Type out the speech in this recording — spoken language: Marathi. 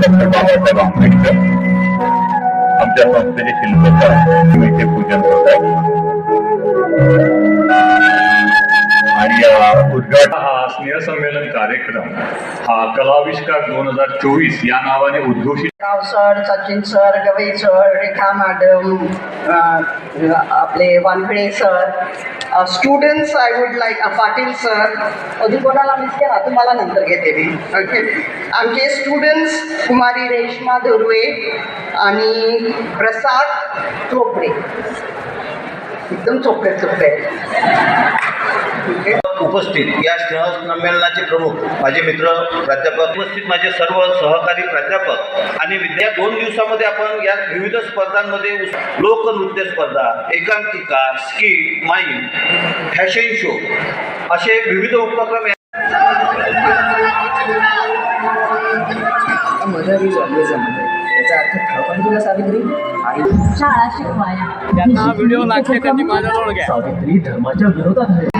डॉक्टर बाबासाहेब आंबेडकर आमच्या संस्थेचे शिल्पकार पूजन होत आहे उद्घाटन. हा स्नेहसंमेलन कार्यक्रम. हा कलाविष्कार दोन हजार चोवीस या नावाने उद्घोषित. Rao sir Sachin sir Gawai sir Rekha madam आपले Wankhede sir students I would like Patil sir. अजून कोणाला मिस केला? तुम्हाला नंतर घेते मी. ओके आमचे स्टुडंट्स कुमारी रेश्मा धुर्वे आणि प्रसाद चोपडे. एकदम चोपडे चोपडे ठीक आहे उपस्थित या स्नेह संमेलनाचे प्रमुख माझे मित्र प्राध्यापक उपस्थित माझे सर्व सहकारी प्राध्यापक आणि विद्या दोन दिवसामध्ये आपण या विविध स्पर्धांमध्ये उस- लोकनृत्य स्पर्धा एकांकिका स्किट माईम फॅशन शो असे विविध उपक्रम मजा याचा अर्थ ठाऊक आहे तुला सावित्री? आई. शाळा शिकवाया त्यांना व्हिडिओ लागते त्यांनी माझ्याजवळ घ्या. सावित्री धर्माच्या विरोधात आहे.